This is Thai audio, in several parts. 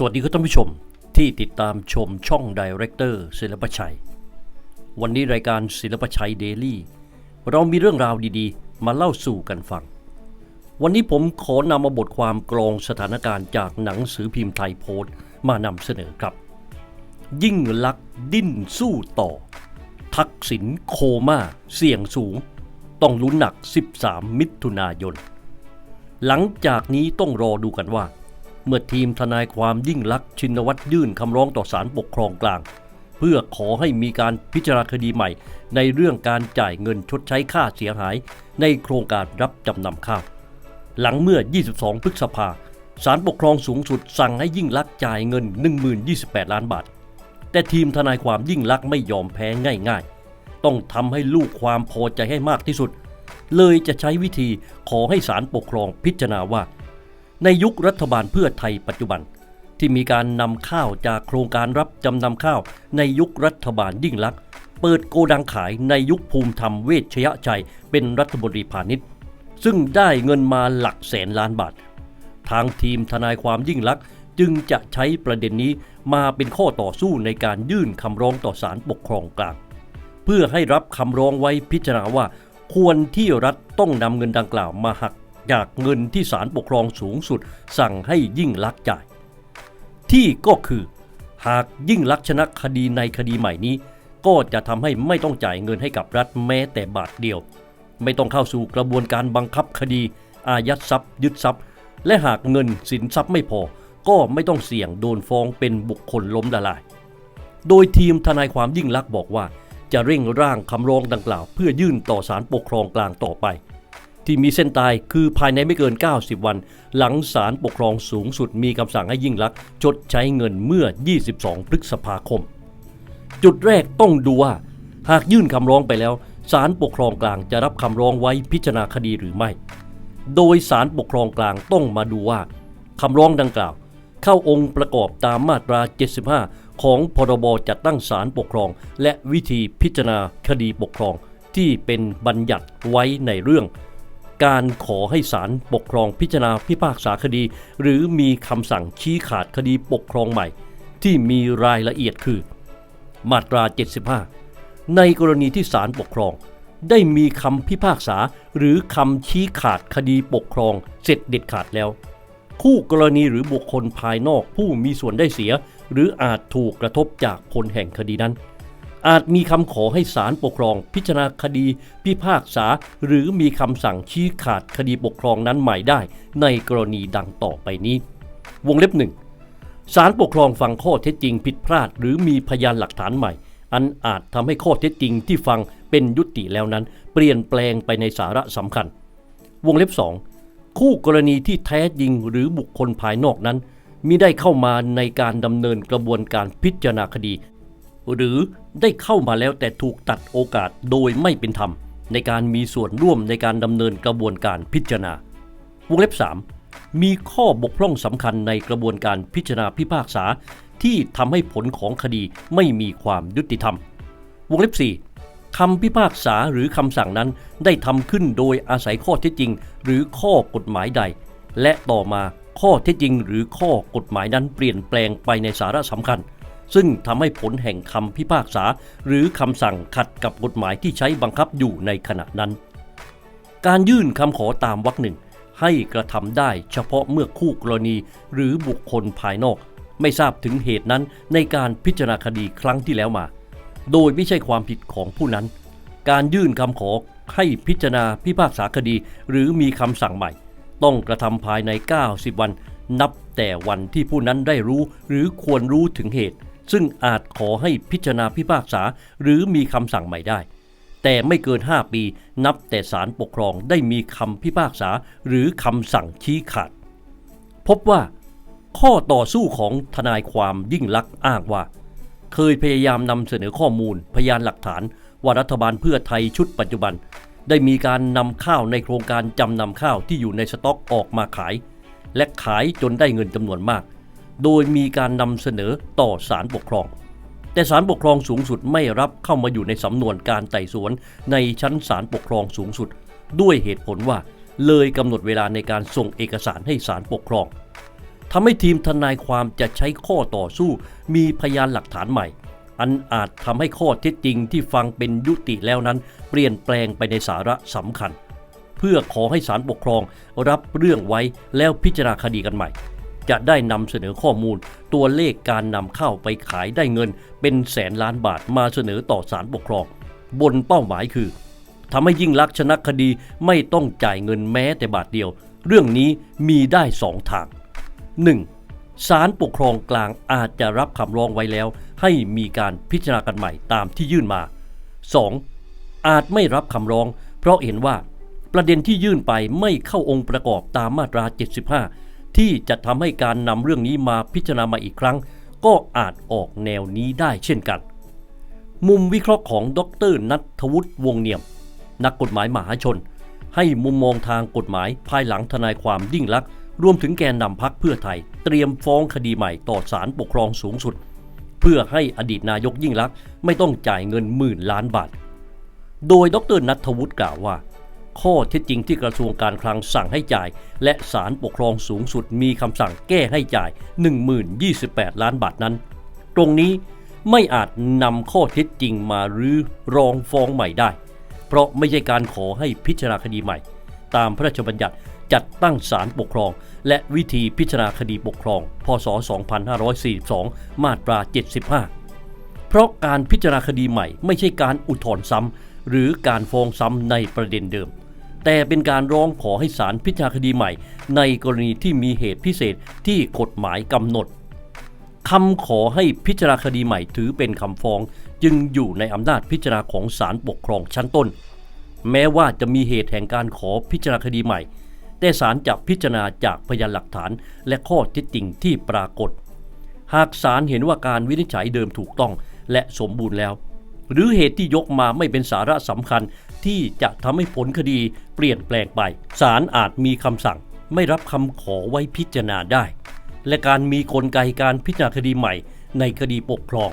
สวัสดีครับท่านผู้ชมที่ติดตามชมช่องดีเรคเตอร์ศิลปชัย วันนี้รายการศิลปชัยเดลี่เรามีเรื่องราวดีๆ มาเล่าสู่กันฟัง วันนี้ผมขอนำมาบทความกรองสถานการณ์จากหนังสือพิมพ์ไทยโพสต์มานำเสนอครับ ยิ่งลักดิ้นสู้ต่อ ทักษิณโคม่าเสี่ยงสูง ต้องลุ้นหนัก 13 มิถุนายน หลังจากนี้ต้องรอดูกันว่า เมื่อทีมทนายความยิ่งลักษณ์ชินวัตรยื่นคำร้องต่อศาลปกครองกลาง เพื่อขอให้มีการพิจารณาคดีใหม่ ในเรื่องการจ่ายเงินชดใช้ค่าเสียหาย ในโครงการรับจำนำข้าว หลังเมื่อ 22 พฤษภาศาลปกครองสูงสุดสั่งให้ยิ่งลักษณ์จ่ายเงิน 1028 ล้านบาท แต่ทีมทนายความยิ่งลักษณ์ไม่ยอมแพ้ง่าย ๆ ต้องทำให้ลูกความพอใจให้มากที่สุด เลยจะใช้วิธีขอให้ศาลปกครองพิจารณาว่า ในยุครัฐบาลเพื่อไทยปัจจุบัน ที่มีการนำข้าวจากโครงการรับจำนำข้าวในยุครัฐบาลยิ่งลักษณ์เปิดโกดังขายในยุคภูมิธรรมเวชยชัย เป็นรัฐมนตรีพาณิชย์ ซึ่งได้เงินมาหลักแสนล้านบาท ทางทีมทนายความยิ่งลักษณ์จึงจะใช้ประเด็นนี้มาเป็นข้อต่อสู้ในการยื่นคำร้องต่อศาลปกครองกลาง เพื่อให้รับคำร้องไว้พิจารณาว่า ควรที่รัฐต้องนำเงินดังกล่าวมาหัก จากเงินที่ศาลปกครองสูงสุดสั่งให้ยิ่งลักษณ์จ่าย ที่ก็คือ หากยิ่งลักษณ์ชนะคดีในคดีใหม่นี้ ก็จะทำให้ไม่ต้องจ่ายเงินให้กับรัฐแม้แต่บาทเดียว ไม่ต้องเข้าสู่กระบวนการบังคับคดี อายัดทรัพย์ ยึดทรัพย์ และหากเงินสินทรัพย์ไม่พอ ก็ไม่ต้องเสี่ยงโดนฟ้องเป็นบุคคลล้มละลาย โดยทีมทนายความยิ่งลักษณ์บอกว่าจะเร่งร่างคำร้องดังกล่าว เพื่อยื่นต่อศาลปกครองกลางต่อไป ที่มีเส้นตายคือภายในไม่เกิน 90 วัน หลังศาลปกครองสูงสุดมีคำสั่งให้ยิ่งลักษณ์ชดใช้เงินเมื่อ 22 พฤษภาคม จุดแรกต้องดูว่า หากยื่นคำร้องไปแล้วศาลปกครองกลางจะรับคำร้องไว้พิจารณาคดีหรือไม่ โดยศาลปกครองกลางต้องมาดูว่าคำร้องดังกล่าว เข้าองค์ประกอบตามมาตรา 75 ของพรบจัดตั้งศาลปกครอง และวิธีพิจารณาคดีปกครองที่เป็นบัญญัติไว้ในเรื่อง การขอให้ศาลปกครองพิจารณาพิพากษาคดี หรือมีคำสั่งชี้ขาดคดีปกครองใหม่ ที่มีรายละเอียดคือ มาตรา 75 ในกรณีที่ศาลปกครอง ได้มีคำพิพากษาหรือคำชี้ขาดคดีปกครองเสร็จเด็ดขาดแล้ว คู่กรณีหรือบุคคลภายนอกผู้มีส่วนได้เสีย หรืออาจถูกกระทบจากผลแห่งคดีนั้น อาจมีคำขอให้ศาลปกครอง พิจารณาคดี พิพากษา หรือมีคำสั่งชี้ขาดคดีปกครองนั้นใหม่ได้ ในกรณีดังต่อไปนี้ วงเล็บหนึ่งศาลปกครองฟังข้อเท็จจริงผิดพลาด หรือมีพยานหลักฐานใหม่ อันอาจทำให้ข้อเท็จจริงที่ฟังเป็นยุติแล้วนั้น เปลี่ยนแปลงไปในสาระสำคัญ วงเล็บ2คู่กรณีที่แท้จริงหรือบุคคลภายนอกนั้นมิได้เข้ามาในการดำเนินกระบวนการพิจารณาคดี หรือได้เข้ามาแล้วแต่ถูกตัดโอกาสโดยไม่เป็นธรรม ในการมีส่วนร่วมในการดำเนินกระบวนการพิจารณาวงเล็บ 3 มีข้อบกพร่องสำคัญในกระบวนการพิจารณาพิพากษา ที่ทำให้ผลของคดีไม่มีความยุติธรรม วงเล็บ 4คำพิพากษาหรือคำสั่งนั้นได้ทำขึ้นโดยอาศัยข้อเท็จจริง หรือข้อกฎหมายใด และต่อมาข้อเท็จจริงหรือข้อกฎหมายนั้นเปลี่ยนแปลงไปในสาระสำคัญ ซึ่งทำให้ผลแห่งคำพิพากษา หรือคำสั่งขัดกับกฎหมายที่ใช้บังคับอยู่ในขณะนั้น การยื่นคำขอตามวรรคหนึ่ง ให้กระทำได้เฉพาะเมื่อคู่กรณี หรือบุคคลภายนอก ไม่ทราบถึงเหตุนั้นในการพิจารณาคดีครั้งที่แล้วมา โดยไม่ใช่ความผิดของผู้นั้น การยื่นคำขอให้พิจารณาพิพากษาคดี หรือมีคำสั่งใหม่ ต้องกระทำภายใน 90 วัน นับแต่วันที่ผู้นั้นได้รู้หรือควรรู้ถึงเหตุ ซึ่งอาจขอให้พิจารณาพิพากษา หรือมีคำสั่งใหม่ได้ แต่ไม่เกิน 5 ปีนับแต่ศาลปกครองได้มีคำพิพากษา หรือคำสั่งชี้ขาด พบว่า ข้อต่อสู้ของทนายความยิ่งลักษณ์อ้างว่า เคยพยายามนำเสนอข้อมูล พยานหลักฐาน ว่ารัฐบาลเพื่อไทยชุดปัจจุบัน ได้มีการนำข้าวในโครงการจำนำข้าวที่อยู่ในสต็อกออกมาขาย และขายจนได้เงินจำนวนมาก โดยมีการนำเสนอต่อศาลปกครอง แต่ศาลปกครองสูงสุดไม่รับเข้ามาอยู่ในสำนวนการไต่สวนในชั้นศาลปกครองสูงสุด ด้วยเหตุผลว่าเลยกำหนดเวลาในการส่งเอกสารให้ศาลปกครองทำให้ทีมทนายความจะใช้ข้อต่อสู้ มีพยานหลักฐานใหม่ อันอาจทำให้ข้อเท็จจริงที่ฟังเป็นยุติแล้วนั้น เปลี่ยนแปลงไปในสาระสำคัญ เพื่อขอให้ศาลปกครองรับเรื่องไว้แล้วพิจารณาคดีกันใหม่ จะได้นำเสนอข้อมูล ตัวเลขการนำเข้าไปขายได้เงิน เป็นแสนล้านบาทมาเสนอต่อศาลปกครอง บนเป้าหมายคือทำให้ยิ่งลักษณ์ชนะคดีไม่ต้องจ่ายเงินแม้แต่บาทเดียว เรื่องนี้มีได้สองทาง 1. ศาลปกครองกลางอาจจะรับคำร้องไว้แล้ว ให้มีการพิจารณากันใหม่ตามที่ยื่นมา 2. อาจไม่รับคำร้อง เพราะเห็นว่าประเด็นที่ยื่นไปไม่เข้าองค์ประกอบตามมาตรา 75 ที่จะทำให้การนำเรื่องนี้มาพิจารณามาอีกครั้ง ก็อาจออกแนวนี้ได้เช่นกัน มุมวิเคราะห์ของดรนัทวุฒิวงเนียม นักกฎหมายมหาชน ให้มุมมองทางกฎหมายภายหลังทนายความยิ่งลักษณ์รวมถึงแกนนำพักเพื่อไทย เตรียมฟ้องคดีใหม่ต่อศาลปกครองสูงสุด เพื่อให้อดีตนายกยิ่งลักษณ์ไม่ต้องจ่ายเงินหมื่นล้านบาท โดยดรนัทวุฒิกล่าวว่า ข้อเท็จจริงที่กระทรวงการคลังสั่งให้จ่าย และศาลปกครองสูงสุดมีคำสั่งแก้ให้จ่าย 1028 ล้านบาทนั้น ตรงนี้ไม่อาจนำข้อเท็จจริงมารื้อรองฟ้องใหม่ได้ เพราะไม่ใช่การขอให้พิจารณาคดีใหม่ ตามพระราชบัญญัติจัดตั้งศาลปกครอง และวิธีพิจารณาคดีปกครอง พศ 2542 มาตรา 75 เพราะการพิจารณาคดีใหม่ไม่ใช่การอุทธรณ์ซ้ำหรือการฟ้องซ้ำในประเด็นเดิม แต่เป็นการร้องขอให้ศาลพิจารณาคดีใหม่ ในกรณีที่มีเหตุพิเศษที่กฎหมายกำหนดคำขอให้พิจารณาคดีใหม่ถือเป็นคำฟ้อง จึงอยู่ในอำนาจพิจารณาของศาลปกครองชั้นต้น แม้ว่าจะมีเหตุแห่งการขอพิจารณาคดีใหม่ แต่ศาลจะพิจารณาจากพยานหลักฐานและข้อเท็จจริงที่ปรากฏ หากศาลเห็นว่าการวินิจฉัยเดิมถูกต้องและสมบูรณ์แล้ว หรือเหตุที่ยกมาไม่เป็นสาระสำคัญ ที่จะทำให้ผลคดีเปลี่ยนแปลงไป ศาลอาจมีคำสั่งไม่รับคำขอไว้พิจารณาได้ และการมีกลไกการพิจารณาคดีใหม่ ในคดีปกครอง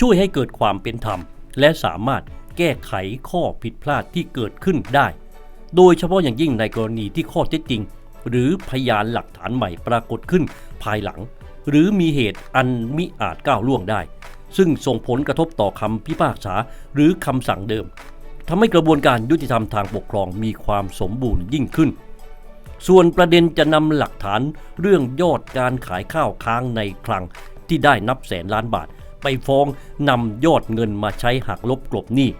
ช่วยให้เกิดความเป็นธรรม และสามารถแก้ไขข้อผิดพลาดที่เกิดขึ้นได้ โดยเฉพาะอย่างยิ่งในกรณีที่ข้อเท็จจริง หรือพยานหลักฐานใหม่ปรากฏขึ้นภายหลัง หรือมีเหตุอันมิอาจก้าวล่วงได้ ซึ่งส่งผลกระทบต่อคำพิพากษาหรือคำสั่งเดิม ทำให้กระบวนการยุติธรรมทางปกครองมีความสมบูรณ์ยิ่งขึ้น ส่วนประเด็นจะนำหลักฐานเรื่องยอดการขายข้าวค้างในคลังที่ได้นับแสนล้านบาท ไปฟ้องนำยอดเงินมาใช้หักลบกลบหนี้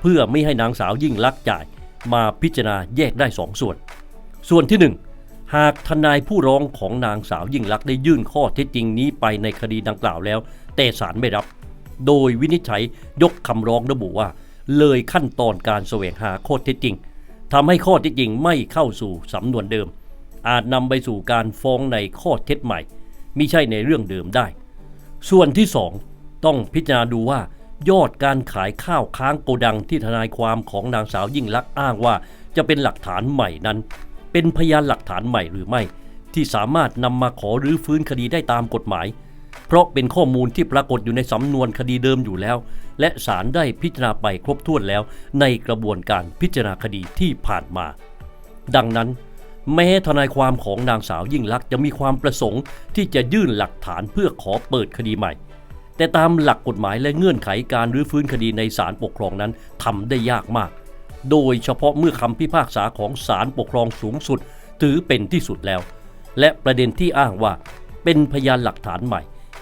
เพื่อไม่ให้นางสาวยิ่งลักษณ์จ่าย มาพิจารณาแยกได้สองส่วน ส่วนที่หนึ่งหากทนายผู้ร้องของนางสาวยิ่งลักษณ์ได้ยื่นข้อเท็จจริงนี้ไปในคดีดังกล่าวแล้ว แต่ศาลไม่รับ โดยวินิจฉัยยกคำร้องระบุว่า เลยขั้นตอนการแสวงหาข้อเท็จจริงทำให้ข้อเท็จจริงไม่เข้าสู่สำนวนเดิม อาจนำไปสู่การฟ้องในข้อเท็จใหม่มิใช่ในเรื่องเดิมได้ ส่วนที่2ต้องพิจารณาดูว่ายอดการขายข้าวค้างโกดังที่ทนายความของนางสาวยิ่งลักษณ์อ้างว่า จะเป็นหลักฐานใหม่นั้น เป็นพยานหลักฐานใหม่หรือไม่ ที่สามารถนำมาขอรื้อฟื้นคดีได้ตามกฎหมาย เพราะเป็นข้อมูลที่ปรากฏอยู่ในสำนวนคดีเดิมอยู่แล้ว และศาลได้พิจารณาไปครบถ้วนแล้ว ในกระบวนการพิจารณาคดีที่ผ่านมา ดังนั้น แม้ทนายความของนางสาวยิ่งลักษณ์จะมีความประสงค์ ที่จะยื่นหลักฐานเพื่อขอเปิดคดีใหม่ แต่ตามหลักกฎหมายและเงื่อนไขการรื้อฟื้นคดีในศาลปกครองนั้นทำได้ยากมาก โดยเฉพาะเมื่อคำพิพากษาของศาลปกครองสูงสุด ถือเป็นที่สุดแล้ว และประเด็นที่อ้างว่าเป็นพยานหลักฐานใหม่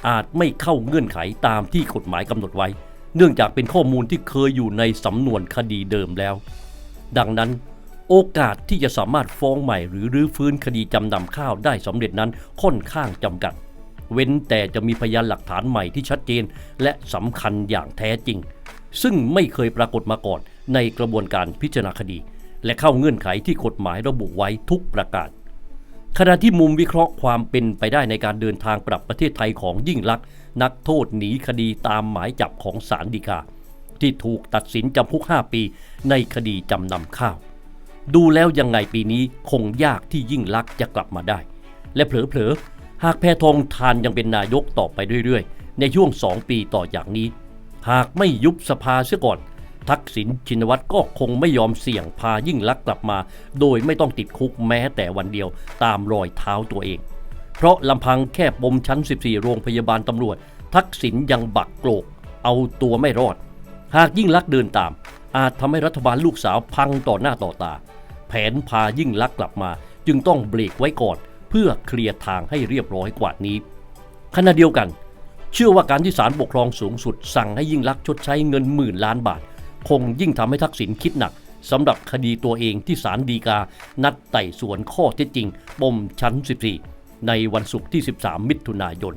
อาจไม่เข้าเงื่อนไขตามที่กฎหมายกำหนดไว้ เนื่องจากเป็นข้อมูลที่เคยอยู่ในสำนวนคดีเดิมแล้ว ดังนั้น โอกาสที่จะสามารถฟ้องใหม่หรือรื้อฟื้นคดีจำนำข้าวได้สำเร็จนั้นค่อนข้างจำกัด เว้นแต่จะมีพยานหลักฐานใหม่ที่ชัดเจน และสำคัญอย่างแท้จริง ซึ่งไม่เคยปรากฏมาก่อนในกระบวนการพิจารณาคดี และเข้าเงื่อนไขที่กฎหมายระบุไว้ทุกประการ ขณะที่มุมวิเคราะห์ความเป็นไปได้ในการเดินทางปรับประเทศไทยของยิ่งลักษณ์นักโทษหนีคดีตามหมายจับของศาลฎีกา ที่ถูกตัดสินจำคุก 5 ปีในคดีจำนำข้าว ดูแล้วยังไงปีนี้คงยากที่ยิ่งลักษณ์จะกลับมาได้ และเผลอๆหากแพทองทานยังเป็นนายกต่อไปเรื่อยๆ ในช่วง 2 ปีต่อจากนี้ หากไม่ยุบสภาเสียก่อน ทักษิณชินวัตรก็คงไม่ยอมเสี่ยงพายิ่งลักษณ์กลับมา โดยไม่ต้องติดคุกแม้แต่วันเดียวตามรอยเท้าตัวเอง เพราะลำพังแค่ปมชั้น 14 โรงพยาบาลตำรวจ ทักษิณยังบักโกรกเอาตัวไม่รอด หากยิ่งลักษณ์เดินตาม อาจทำให้รัฐบาลลูกสาวพังต่อหน้าต่อตา แผนพายิ่งลักษณ์กลับมา จึงต้องเบรกไว้ก่อน เพื่อเคลียร์ทางให้เรียบร้อยกว่านี้ขณะเดียวกันเชื่อว่าการที่ศาลปกครองสูงสุดสั่งให้ยิ่งลักษณ์ชดใช้เงินหมื่นล้านบาท คงยิ่งทำให้ทักษิณคิดหนักสำหรับคดีตัวเองที่ศาลฎีกา นัดไต่สวนข้อเท็จจริง ปมชั้น 14 ในวันศุกร์ที่ 13 มิถุนายน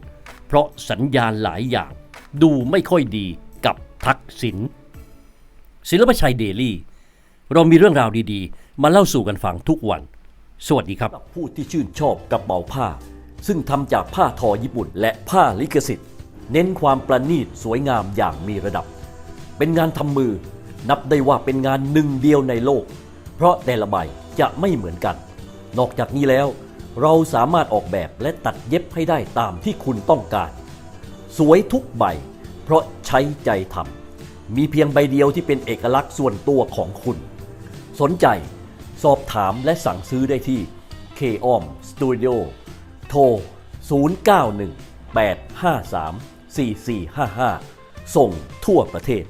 เพราะสัญญาณหลายอย่างดูไม่ค่อยดีกับทักษิณศิลปชัยเดลี่ เรามีเรื่องราวดีๆ มาเล่าสู่กันฟังทุกวัน สวัสดีครับ ผู้ที่ชื่นชอบกระเป๋าผ้า ซึ่งทำจากผ้าทอญี่ปุ่น และผ้าลิขสิทธิ์ เน้นความประณีตสวยงามอย่างมีระดับ เป็นงานทำมือ นับได้ว่าเป็นงานหนึ่งเดียวในโลก เพราะแต่ละใบจะไม่เหมือนกัน นอกจากนี้แล้ว เราสามารถออกแบบและตัดเย็บให้ได้ตามที่คุณต้องการ สวยทุกใบ เพราะใช้ใจทำมีเพียงใบเดียวที่เป็นเอกลักษณ์ส่วนตัวของคุณ สนใจสอบถามและสั่งซื้อได้ที่ k o m Studio โทร 091 853 4455 ส่งทั่วประเทศ